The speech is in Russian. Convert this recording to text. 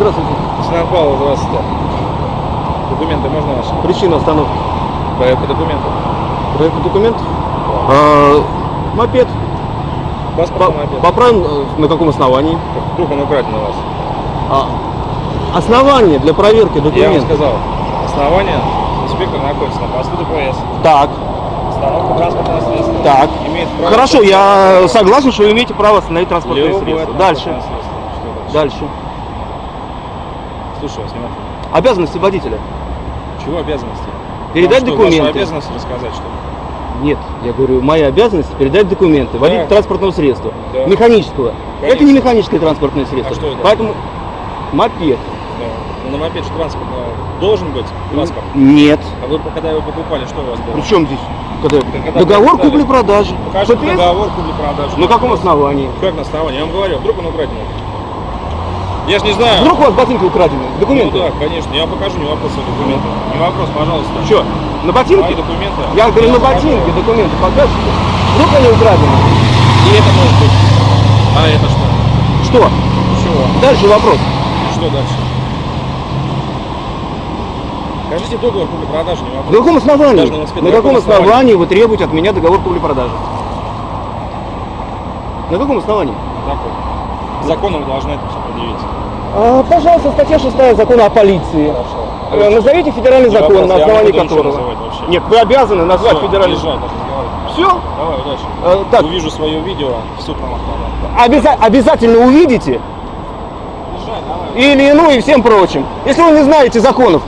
Здравствуйте. Павлов, здравствуйте. Документы можно ваши? Причина остановки. Проверка документов. Проверка документов? А, мопед. Паспорт По- мопед. Поправим э, на каком основании? Вдруг он украден у вас. А, основание для проверки Я вам документов. сказал. Основание. Инспектор находится на посту ДПС. Так, Остановка транспортного средства. так. Имеет право... Хорошо, я согласен, что вы имеете право остановить транспортное Любое средство. транспортное Дальше. средство. Что дальше? Дальше. Слушаю вас внимательно. Обязанности водителя. Чего обязанности? Передать Вам что, документы. Вашу обязанность рассказать, что ли? Нет, я говорю, моя обязанность передать документы, водитель Да. транспортного средства, Да. механического. Конечно. Это не механическое транспортное средство. А что это? Поэтому мопед. Да. Ну, на мопед же транспорт должен быть паспорт. Нет. А вы, когда его покупали, что у вас было? При чем здесь? Когда- когда Договор купли-продажи. Покажите ПТС? договор купли-продажи. На каком основании? Как на основании? Я вам говорю, вдруг он украден. Я ж не знаю. Вдруг у вас ботинки украдены? Документы? Ну да, конечно. Я покажу, не вопрос, а документы. Не вопрос, пожалуйста. Что, на Мои ботинки? документы. Я говорю, на покажу. ботинки документы покажете? Вдруг они украдены? И это может быть. А это что? Что? Чего? Дальше вопрос. Что дальше? Скажите договор купли-продажи, не На вопрос. каком основании? На. На На каком каком основании вы требуете от меня договор купли-продажи? На каком основании? Закон. Законом вы должны это все предъявить. А, пожалуйста, статья 6 закона о полиции. Э, Назовите федеральный закон, вопрос, на основании которого. Нет, вы обязаны назвать Всё, федеральный разговаривай. Все? Давай, удачи. Э, так. Увижу свое видео, в суд нам отправят. Обяза- обязательно увидите Езжай, давай. или ну и всем прочим. Если вы не знаете законов,